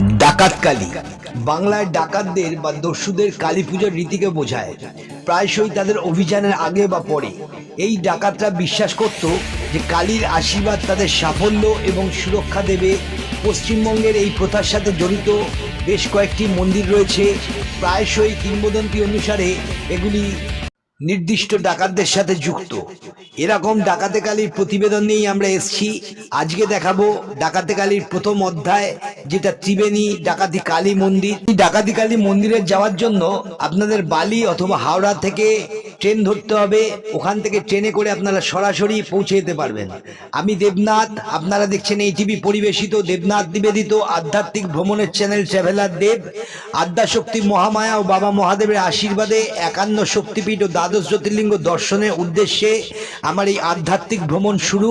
ডাকাতকালী। বাংলায় ডাকাতদের বা দস্যুদের কালী পুজোর রীতিকে বোঝায়। প্রায়শই তাদের অভিযানের আগে বা পরে। এই ডাকাতরা বিশ্বাস করত যে কালীর আশীর্বাদ তাদের সাফল্য এবং সুরক্ষা দেবে। পশ্চিমবঙ্গের এই প্রথার সাথে জড়িত বেশ কয়েকটি মন্দির রয়েছে। প্রায়শই কিংবদন্তি অনুসারে এগুলি নির্দিষ্ট ডাকাতদের সাথে যুক্ত। এরকম ডাকাতে কালীর প্রতিবেদন নিয়েই আমরা এসেছি। আজকে দেখাবো ডাকাতে কালীর প্রথম অধ্যায়, যেটা ত্রিবেণী ডাকাতি কালী মন্দির। ডাকাতি কালী মন্দিরে যাওয়ার জন্য আপনাদের বালি অথবা হাওড়া থেকে ট্রেন ধরতে হবে। ওখান থেকে ট্রেনে করে আপনারা সরাসরি পৌঁছে যেতে পারবেন। আমি দেবনাথ, আপনারা দেখছেন এই টিভি পরিবেশিত দেবনাথ নিবেদিত আধ্যাত্মিক ভ্রমণের চ্যানেল ট্রাভেলার দেব। আদ্যাশক্তি মহামায়া ও বাবা মহাদেবের আশীর্বাদে একান্ন শক্তিপীঠ ও দ্বাদশ জ্যোতির্লিঙ্গ দর্শনের উদ্দেশ্যে আমার এই আধ্যাত্মিক ভ্রমণ শুরু।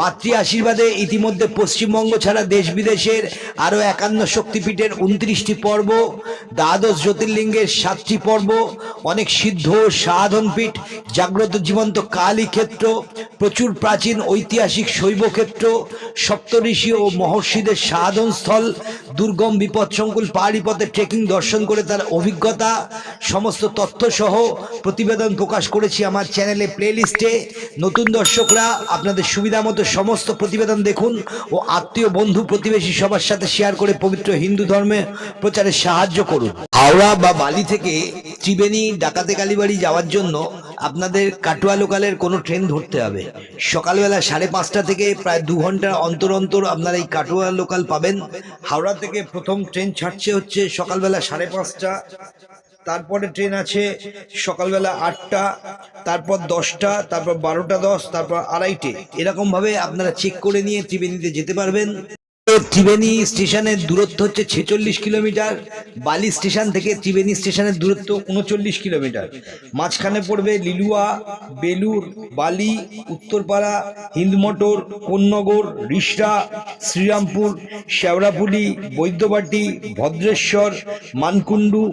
মাতৃ আশীর্বাদে ইতিমধ্যে পশ্চিমবঙ্গ ছাড়া দেশ বিদেশের আরও একান্ন শক্তিপীঠের উনত্রিশটি পর্ব, দ্বাদশ জ্যোতির্লিঙ্গের সাতটি পর্ব, অনেক সিদ্ধ সাধনপীঠ, জাগ্রত জীবন্ত কালী ক্ষেত্র প্রচুর প্রাচীন ঐতিহাসিক শৈবক্ষেত্র, সপ্তঋষি ও মহর্ষিদের সাধনস্থল দুর্গম বিপদসংকুল পাহাড়ি পথে ট্রেকিং দর্শন করে তার অভিজ্ঞতা, সমস্ত তথ্য সহ প্রতিবেদন প্রকাশ করেছি আমার চ্যানেলে প্লেলিস্টে নতুন দর্শকরা, আপনাদের সুবিধা মতো সমস্ত প্রতিবেদন দেখুন ও আত্মীয়, বন্ধু, প্রতিবেশী সবার সাথে শেয়ার করে পবিত্র হিন্দু ধর্মে প্রচারে সাহায্য করুন। হাওড়া বা বালি থেকে ত্রিবেণী, ডাকাতে কালীবাড়ি যাওয়ার জন্য আপনাদের কাটুয়া লোকালের কোনো ট্রেন ধরতে হবে। সকালবেলা সাড়ে পাঁচটা থেকে প্রায় দু ঘণ্টার অন্তর অন্তর আপনারা এই কাটুয়া লোকাল পাবেন। হাওড়া থেকে প্রথম ট্রেন ছাড়ছে হচ্ছে সকালবেলা সাড়ে পাঁচটা, তারপরে ট্রেন আছে সকালবেলা আটটা, তারপর দশটা, তারপর বারোটা দশ, তারপর আড়াইটে। এরকমভাবে আপনারা চেক করে নিয়ে ত্রিবেণীতে যেতে পারবেন। ত্রিবেণী স্টেশনের দূরত্ব হচ্ছে ছেচল্লিশ কিলোমিটার, বালি স্টেশন থেকে ত্রিবেণী স্টেশনের দূরত্ব উনচল্লিশ কিলোমিটার। মাঝখানে পড়বে লিলুয়া, বেলুর, বালি, উত্তরপাড়া, হিন্দমোটর, কোন্নগর রিষড়া শ্রীরামপুর শেওড়াপুলি বৈদ্যবাটি, ভদ্রেশ্বর, মানকুণ্ডু,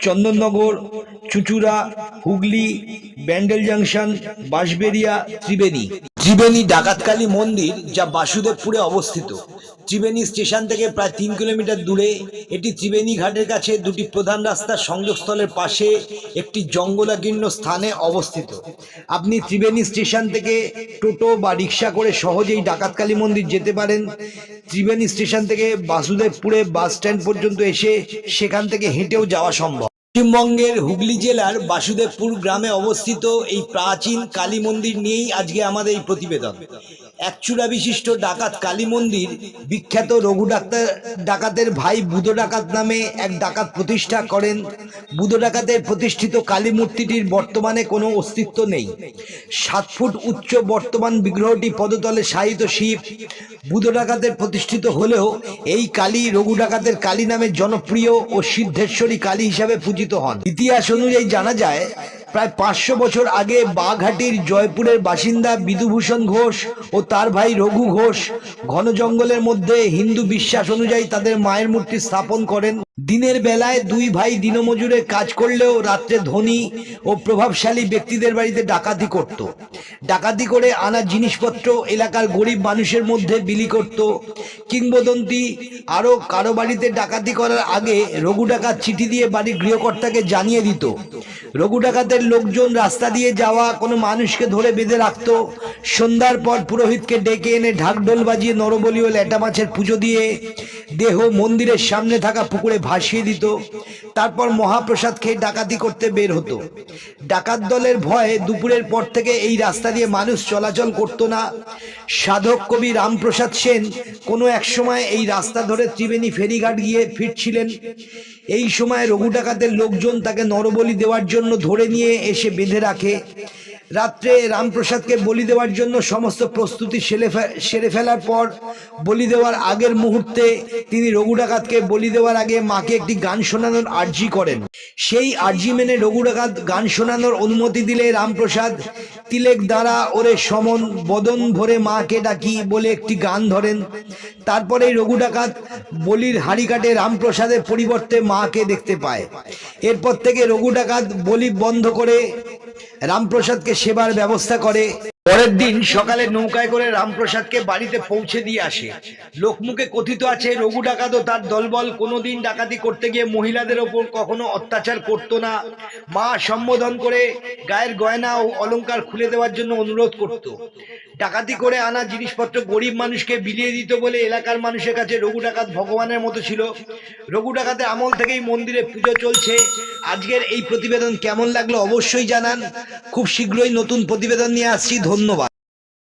চন্দননগর, চুচুড়া, হুগলি, ব্যান্ডেল জাংশন বাঁশবেরিয়া ত্রিবেণী। ত্রিবেণী ডাকাতকালী মন্দির যা বাসুদেবপুরে অবস্থিত। ত্রিবেণী স্টেশন থেকে প্রায় তিন কিলোমিটার দূরে, এটি ত্রিবেণী ঘাটের কাছে দুটি প্রধান রাস্তার সংযোগস্থলের পাশে একটি জঙ্গলাকীর্ণ স্থানে অবস্থিত। আপনি ত্রিবেণী স্টেশন থেকে টোটো বা রিক্সা করে সহজেই ডাকাতকালী মন্দির যেতে পারেন। ত্রিবেণী স্টেশন থেকে বাসুদেবপুরে বাস স্ট্যান্ড পর্যন্ত এসে সেখান থেকে হেঁটেও যাওয়া সম্ভব। পশ্চিমবঙ্গের হুগলি জেলার বাসুদেবপুর গ্রামে অবস্থিত এই প্রাচীন কালী মন্দির নিয়েই আজকে আমাদের এই প্রতিবেদন। একচূড়া বিশিষ্ট ডাকাত কালী মন্দির, বিখ্যাত রঘু ডাক্তার, ডাকাতের ভাই বুধ ডাকাত নামে এক ডাকাত প্রতিষ্ঠা করেন। বুধ ডাকাতের প্রতিষ্ঠিত কালী মূর্তিটির বর্তমানে কোনো অস্তিত্ব নেই। সাত ফুট উচ্চ বর্তমান বিগ্রহটি পদতলে শায়িত শিব। বুধ ডাকাতের প্রতিষ্ঠিত হলেও এই কালী রঘু ডাকাতের কালী নামে জনপ্রিয় ও সিদ্ধেশ্বরী কালী হিসাবে পূজিত হন। ইতিহাস অনুযায়ী জানা যায় প্রায় পাঁচশো বছর আগে বাঘাটির জয়পুরের বাসিন্দা বিদুভূষণ ঘোষ ও তার ভাই রঘু ঘোষ ঘন জঙ্গলের মধ্যে হিন্দু বিশ্বাস অনুযায়ী তাদের মায়ের মূর্তি স্থাপন করেন। দিনের বেলায় দুই ভাই দিনমজুরে কাজ করলেও রাত্রে ধনী ও প্রভাবশালী ব্যক্তিদের বাড়িতে ডাকাতি করত। ডাকাতি করে আনা জিনিসপত্র এলাকার গরিব মানুষের মধ্যে বিলি করত। কিংবদন্তি আরও কারও বাড়িতে ডাকাতি করার আগে রঘু ডাকাত চিঠি দিয়ে বাড়ির গৃহকর্তাকে জানিয়ে দিত। রঘু ডাকাতের লোকজন রাস্তা দিয়ে যাওয়া কোনো মানুষকে ধরে বেঁধে রাখতো। সন্ধ্যার পর পুরোহিতকে ডেকে এনে ঢাকঢোল বাজিয়ে নরবলি ও ল্যাটা মাছের পুজো দিয়ে দেহ মন্দিরের সামনে থাকা পুকুরে ভাসিয়ে দিত। তারপর মহাপ্রসাদ খেয়ে ডাকাতি করতে বের হতো। ডাকাত দলের ভয়ে দুপুরের পর থেকে এই রাস্তা দিয়ে মানুষ চলাচল করতো না। সাধক কবি রামপ্রসাদ সেন কোনো এক সময় এই রাস্তা ধরে ত্রিবেণী ফেরিঘাট গিয়ে ফিরছিলেন। এই সময় রঘু ডাকাতের লোকজন তাকে নরবলি দেওয়ার জন্য ধরে নিয়ে এসে বেঁধে রাখে। রাত্রে রামপ্রসাদকে বলি দেওয়ার জন্য সমস্ত প্রস্তুতি সেরে সেরে ফেলার পর বলি দেওয়ার আগের মুহূর্তে তিনি রঘু ডাকাতকে বলি দেওয়ার আগে মাকে একটি গান শোনানোর আর্জি করেন। সেই আর্জি মেনে রঘু ডাকাত গান শোনানোর অনুমতি দিলে রামপ্রসাদ তিলেক দ্বারা ওরে সমন বদন ভরে মাকে ডাকি বলে একটি গান ধরেন। তারপরে রঘু ডাকাত বলির হাড়ি কাটে রামপ্রসাদের পরিবর্তে মাকে দেখতে পায়। এরপর থেকে রঘু ডাকাত বলি বন্ধ করে রামপ্রসাদকে সেবার ব্যবস্থা করে। পরের দিন সকালে নৌকায় করে রামপ্রসাদকে বাড়িতে পৌঁছে দিয়ে আসে। লোকমুখে কথিত আছে, রঘু ডাকাত ও তার দলবল কোনোদিন ডাকাতি করতে গিয়ে মহিলাদের ওপর কখনো অত্যাচার করত না। মা সম্বোধন করে গায়ের গয়না ও অলংকার খুলে দেওয়ার জন্য অনুরোধ করত। ডাকাতি করে আনা জিনিসপত্র গরিব মানুষকে বিলিয়ে দিত বলে এলাকার মানুষের কাছে রঘু ডাকাত ভগবানের মতো ছিল। রঘু ডাকাতের আমল থেকেই মন্দিরে পুজো চলছে। আজকের এই প্রতিবেদন কেমন লাগল অবশ্যই জানান। খুব শীঘ্রই নতুন প্রতিবেদন নিয়ে আসছি। ধন্যবাদ।